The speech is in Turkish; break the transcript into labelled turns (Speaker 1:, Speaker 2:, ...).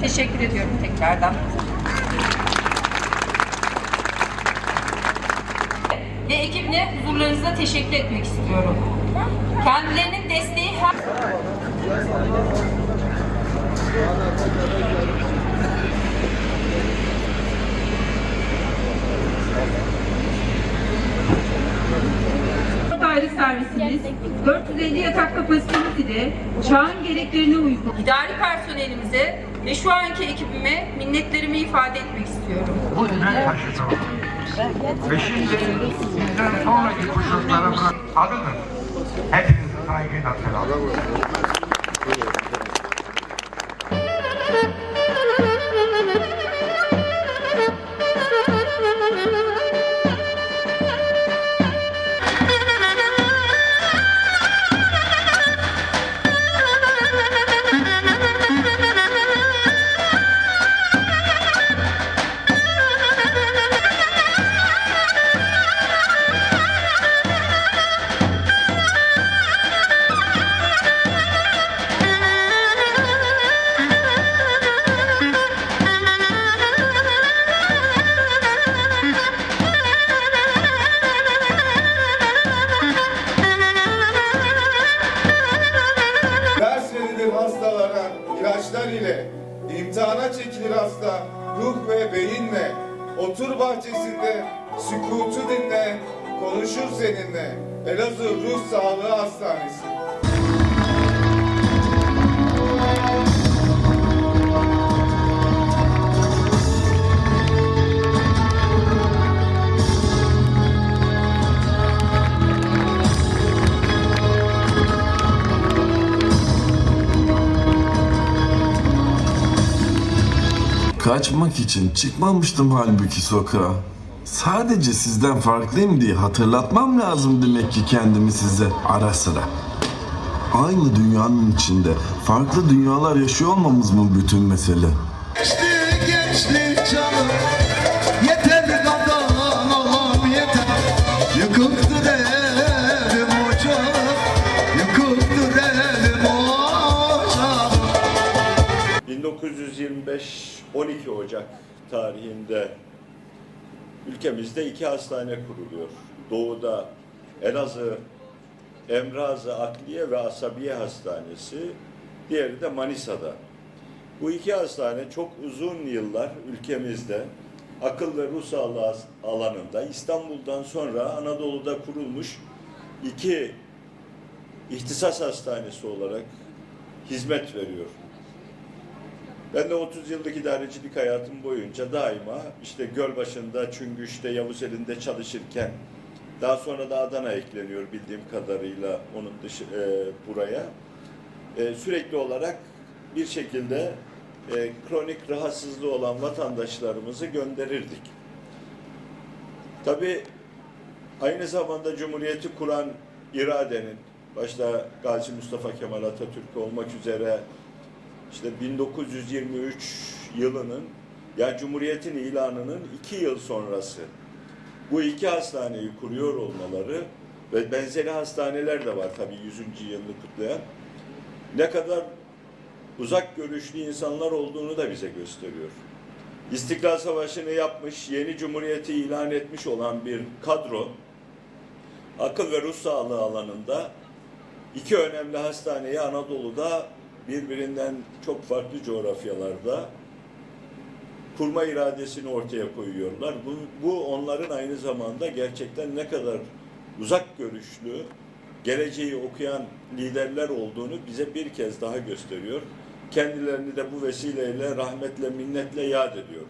Speaker 1: Teşekkür ediyorum tekrardan. Ve ekibine huzurlarınızda teşekkür etmek istiyorum. Kendilerinin desteği her...
Speaker 2: ayrı servisimiz 450 yatak kapasitemiz ile çağın gereklerine uygun.
Speaker 1: İdari personelimize ve şu anki ekibime minnetlerimi ifade etmek istiyorum.
Speaker 3: bu taşıdı. Ve şimdi bizden sonraki kuşaklara adıdır. Hepinizi saygıyla selamlıyorum.
Speaker 4: İmtihana çekilir hasta ruh ve beyinle. Otur bahçesinde, sükutu dinle, konuşur seninle. Elazığ Ruh Sağlığı Hastanesi.
Speaker 5: Kaçmak için çıkmamıştım halbuki sokağa. Sadece sizden farklıyım diye hatırlatmam lazım demek ki kendimi size ara sıra. Aynı dünyanın içinde farklı dünyalar yaşıyor olmamız mı bütün mesele?
Speaker 6: Geçti geçti canım Yeter kadar olam yeter Yıkıktır evim ocağım Yıkıktır evim ocağım
Speaker 7: 1925 12 Ocak tarihinde ülkemizde iki hastane kuruluyor. Doğuda Elazığ Emrazı Akliye ve Asabiye Hastanesi, diğeri de Manisa'da. Bu iki hastane çok uzun yıllar ülkemizde akıl ve ruh sağlığı alanında İstanbul'dan sonra Anadolu'da kurulmuş iki ihtisas hastanesi olarak hizmet veriyor. Ben de 30 yıllık idarecilik hayatım boyunca daima işte Gölbaşı'nda, Çüngüş'te, Yavuzeli'nde çalışırken daha sonra da Adana ekleniyor bildiğim kadarıyla onun dışı e, buraya. E, sürekli olarak bir şekilde e, kronik rahatsızlığı olan vatandaşlarımızı gönderirdik. Tabii aynı zamanda Cumhuriyeti kuran iradenin başta Gazi Mustafa Kemal Atatürk olmak üzere işte 1923 yılının yani Cumhuriyet'in ilanının iki yıl sonrası bu iki hastaneyi kuruyor olmaları ve benzeri hastaneler de var tabii 100. yılını kutlayan ne kadar uzak görüşlü insanlar olduğunu da bize gösteriyor. İstiklal Savaşı'nı yapmış, yeni cumhuriyeti ilan etmiş olan bir kadro akıl ve ruh sağlığı alanında iki önemli hastaneyi Anadolu'da birbirinden çok farklı coğrafyalarda kurma iradesini ortaya koyuyorlar. Bu, bu onların aynı zamanda gerçekten ne kadar uzak görüşlü, geleceği okuyan liderler olduğunu bize bir kez daha gösteriyor. Kendilerini de bu vesileyle rahmetle, minnetle yad ediyor.